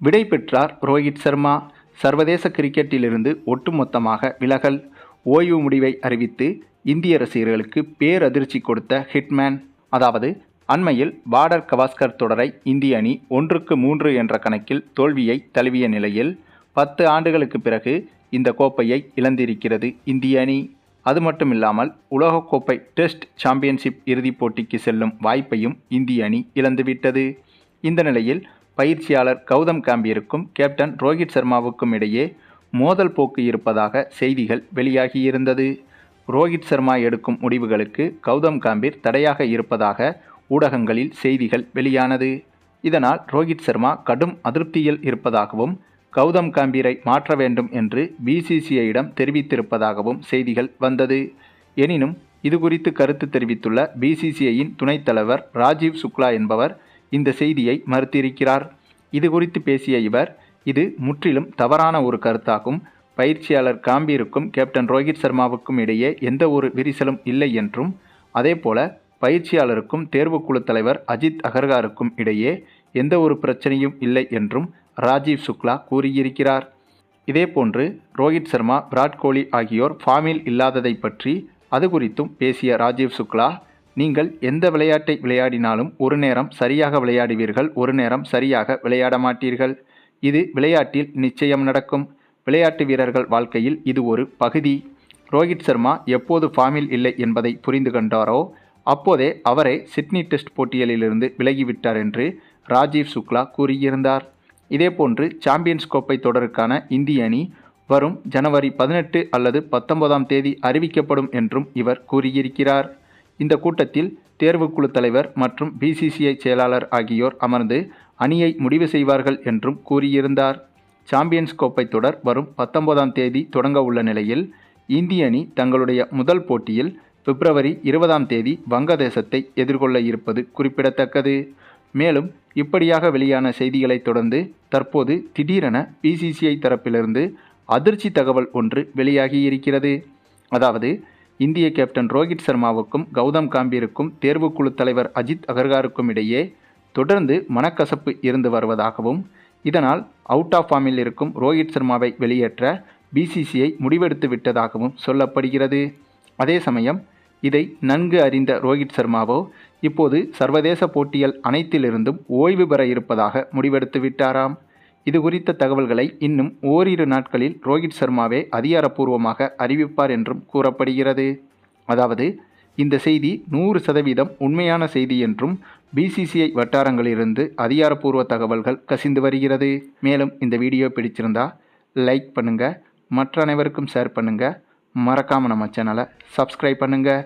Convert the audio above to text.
விடை பெற்றார் ரோஹித் சர்மா. சர்வதேச கிரிக்கெட்டிலிருந்து ஒட்டுமொத்தமாக விலகல் ஓய்வு முடிவை அறிவித்து இந்திய ரசிகர்களுக்கு பேரதிர்ச்சி கொடுத்த ஹிட்மேன் அதாவது அண்மையில் பார்டர் கவாஸ்கர் தொடரை இந்திய அணி ஒன்றுக்கு மூன்று என்ற கணக்கில் தோல்வியை தழுவிய நிலையில் பத்து ஆண்டுகளுக்கு பிறகு இந்த கோப்பையை இழந்திருக்கிறது இந்திய அணி. அது மட்டுமில்லாமல் உலகக்கோப்பை டெஸ்ட் சாம்பியன்ஷிப் இறுதிப் போட்டிக்கு செல்லும் வாய்ப்பையும் இந்திய அணி இழந்துவிட்டது. இந்த நிலையில் பயிற்சியாளர் கௌதம் காம்பீருக்கும் கேப்டன் ரோஹித் சர்மாவுக்கும் இடையே மோதல் போக்கு இருப்பதாக செய்திகள் வெளியாகியிருந்தது. ரோஹித் சர்மா எடுக்கும் முடிவுகளுக்கு கௌதம் காம்பீர் தடையாக இருப்பதாக ஊடகங்களில் செய்திகள் வெளியானது. இதனால் ரோஹித் சர்மா கடும் அதிருப்தியில் இருப்பதாகவும் கௌதம் காம்பீரை மாற்ற வேண்டும் என்று பிசிசிஐயிடம் தெரிவித்திருப்பதாகவும் செய்திகள் வந்தது. எனினும் இதுகுறித்து கருத்து தெரிவித்துள்ள பிசிசிஐயின் துணைத் தலைவர் ராஜீவ் சுக்லா என்பவர் இந்த செய்தியை மறுத்திருக்கிறார். இது குறித்து பேசிய இவர் இது முற்றிலும் தவறான ஒரு கருத்தாகும். பயிற்சியாளர் காம்பீருக்கும் கேப்டன் ரோஹித் சர்மாவுக்கும் இடையே எந்த ஒரு விரிசலும் இல்லை என்றும் அதேபோல பயிற்சியாளருக்கும் தேர்வுக்குழு தலைவர் அஜித் அகர்காருக்கும் இடையே எந்த ஒரு பிரச்சனையும் இல்லை என்றும் ராஜீவ் சுக்லா கூறியிருக்கிறார். இதேபோன்று ரோஹித் சர்மா விராட் கோலி ஆகியோர் ஃபார்மில் இல்லாததை பற்றி அது குறித்தும் பேசிய ராஜீவ் சுக்லா நீங்கள் எந்த விளையாட்டை விளையாடினாலும் ஒரு நேரம் சரியாக விளையாடுவீர்கள் ஒரு நேரம் சரியாக விளையாட மாட்டீர்கள். இது விளையாட்டில் நிச்சயம் நடக்கும். விளையாட்டு வீரர்கள் வாழ்க்கையில் இது ஒரு பகுதி. ரோஹித் சர்மா எப்போது ஃபார்மில் இல்லை என்பதை புரிந்து கொண்டாரோ அப்போதே அவரை சிட்னி டெஸ்ட் போட்டியலிலிருந்து விலகிவிட்டார் என்று ராஜீவ் சுக்லா கூறியிருந்தார். இதேபோன்று சாம்பியன்ஸ் கோப்பை தொடருக்கான இந்திய அணி வரும் ஜனவரி பதினெட்டு அல்லது பத்தொன்பதாம் தேதி அறிவிக்கப்படும் என்றும் இவர் கூறியிருக்கிறார். இந்த கூட்டத்தில் தேர்வுக்குழு தலைவர் மற்றும் பிசிசிஐ செயலாளர் ஆகியோர் அமர்ந்து அணியை முடிவு செய்வார்கள் என்றும் கூறியிருந்தார். சாம்பியன்ஸ் கோப்பை தொடர் வரும் பத்தொன்பதாம் தேதி தொடங்க உள்ள நிலையில் இந்திய அணி தங்களுடைய முதல் போட்டியில் பிப்ரவரி இருபதாம் தேதி வங்கதேசத்தை எதிர்கொள்ள இருப்பது குறிப்பிடத்தக்கது. மேலும் இப்படியாக வெளியான செய்திகளைத் தொடர்ந்து தற்போது திடீரென பிசிசிஐ தரப்பிலிருந்து அதிர்ச்சி தகவல் ஒன்று வெளியாகியிருக்கிறது. அதாவது இந்திய கேப்டன் ரோஹித் சர்மாவுக்கும் கௌதம் காம்பீருக்கும் தேர்வுக்குழு தலைவர் அஜித் அகர்காருக்கும் இடையே தொடர்ந்து மனக்கசப்பு இருந்து வருவதாகவும் இதனால் அவுட் ஆஃப் ஃபார்மில் இருக்கும் ரோஹித் சர்மாவை வெளியேற்ற பிசிசிஐ முடிவெடுத்து விட்டதாகவும் சொல்லப்படுகிறது. அதே சமயம் இதை நன்கு அறிந்த ரோஹித் சர்மாவோ இப்போது சர்வதேச போட்டிகள் அனைத்திலிருந்தும் ஓய்வு பெற இருப்பதாக முடிவெடுத்து விட்டாராம். இது குறித்த தகவல்களை இன்னும் ஓரிரு நாட்களில் ரோஹித் சர்மாவே அதிகாரப்பூர்வமாக அறிவிப்பார் என்றும் கூறப்படுகிறது. அதாவது இந்த செய்தி நூறு சதவீதம் உண்மையான செய்தி என்றும் பிசிசிஐ வட்டாரங்களிலிருந்து அதிகாரப்பூர்வ தகவல்கள் கசிந்து வருகிறது. மேலும் இந்த வீடியோ பிடிச்சிருந்தா லைக் பண்ணுங்கள் மற்ற அனைவருக்கும் ஷேர் பண்ணுங்கள் மறக்காமல் நம்ம சேனலை சப்ஸ்கிரைப் பண்ணுங்கள்